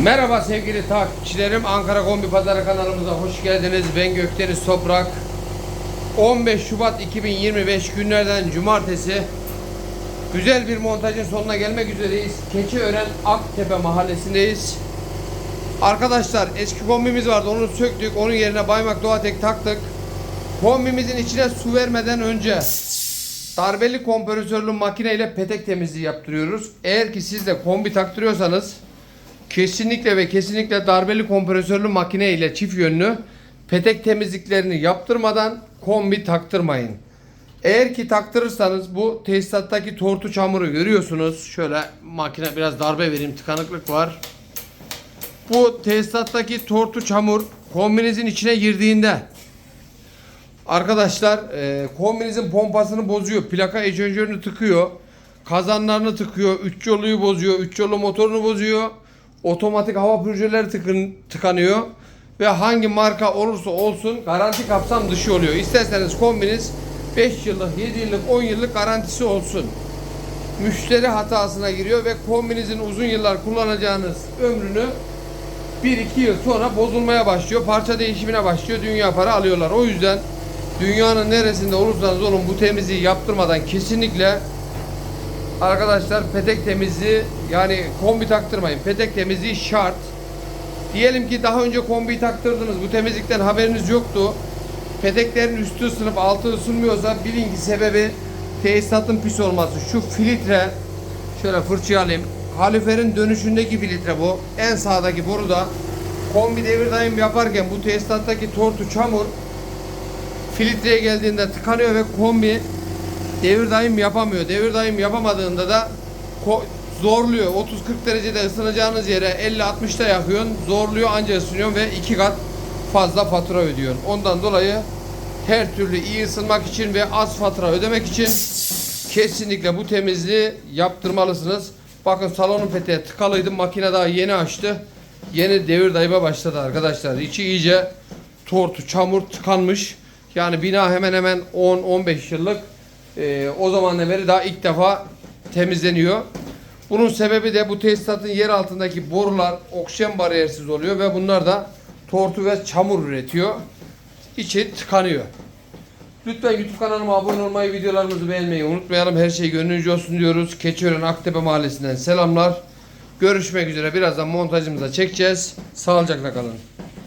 Merhaba sevgili takipçilerim. Ankara Kombi Pazarı kanalımıza hoş geldiniz. Ben Gökdeniz Toprak. 15 Şubat 2025 günlerden cumartesi. Güzel bir montajın sonuna gelmek üzereyiz. Keçiören Aktepe mahallesindeyiz. Arkadaşlar eski kombimiz vardı onu söktük. Onun yerine Baymak Doğatek taktık. Kombimizin içine su vermeden önce darbeli kompresörlü makine ile petek temizliği yaptırıyoruz. Eğer ki siz de kombi taktırıyorsanız kesinlikle ve kesinlikle darbeli kompresörlü makine ile çift yönlü petek temizliklerini yaptırmadan kombi taktırmayın. Eğer ki taktırırsanız bu tesisattaki tortu çamuru görüyorsunuz. Şöyle makine biraz darbe vereyim tıkanıklık var. Bu tesisattaki tortu çamur kombinizin içine girdiğinde Arkadaşlar e, kombinizin pompasını bozuyor. Plaka eşanjörünü tıkıyor. Kazanlarını tıkıyor. Üç yoluyu bozuyor. Üç yolu motorunu bozuyor. Otomatik hava pürjeleri tıkın, tıkanıyor. Ve hangi marka olursa olsun garanti kapsam dışı oluyor. İsterseniz kombiniz 5 yıllık, 7 yıllık, 10 yıllık garantisi olsun. Müşteri hatasına giriyor ve kombinizin uzun yıllar kullanacağınız ömrünü 1-2 yıl sonra bozulmaya başlıyor. Parça değişimine başlıyor. Dünya para alıyorlar. O yüzden dünyanın neresinde olursanız olun bu temizliği yaptırmadan kesinlikle arkadaşlar petek temizliği yani kombi taktırmayın. Petek temizliği şart. Diyelim ki daha önce kombi taktırdınız. Bu temizlikten haberiniz yoktu. Peteklerin üstü ısınıp altı ısınmıyorsa bilin ki sebebi tesisatın pis olması. Şu filtre şöyle fırçayı alayım. Kaliferin dönüşündeki filtre bu. En sağdaki boruda kombi devir daim yaparken bu tesisattaki tortu çamur filtreye geldiğinde tıkanıyor ve kombi devir daim yapamıyor. Devir daim yapamadığında da zorluyor. 30-40 derecede ısınacağınız yere 50-60'da yakıyorsun. Zorluyor anca ısınıyor ve iki kat fazla fatura ödüyorsun. Ondan dolayı her türlü iyi ısınmak için ve az fatura ödemek için kesinlikle bu temizliği yaptırmalısınız. Bakın salonun peteği tıkalıydı. Makine daha yeni açtı. Yeni devir dayıma başladı arkadaşlar. İçi iyice tortu, çamur tıkanmış. Yani bina hemen hemen 10-15 yıllık. Ee, o zamandan beri daha ilk defa temizleniyor. Bunun sebebi de bu tesisatın yer altındaki borular oksijen bariyersiz oluyor ve bunlar da tortu ve çamur üretiyor. İçi tıkanıyor. Lütfen YouTube kanalıma abone olmayı, videolarımızı beğenmeyi unutmayalım. Her şey gönlünüzce olsun diyoruz. Keçiören Aktepe Mahallesi'nden selamlar. Görüşmek üzere. Birazdan montajımıza çekeceğiz. Sağlıcakla kalın.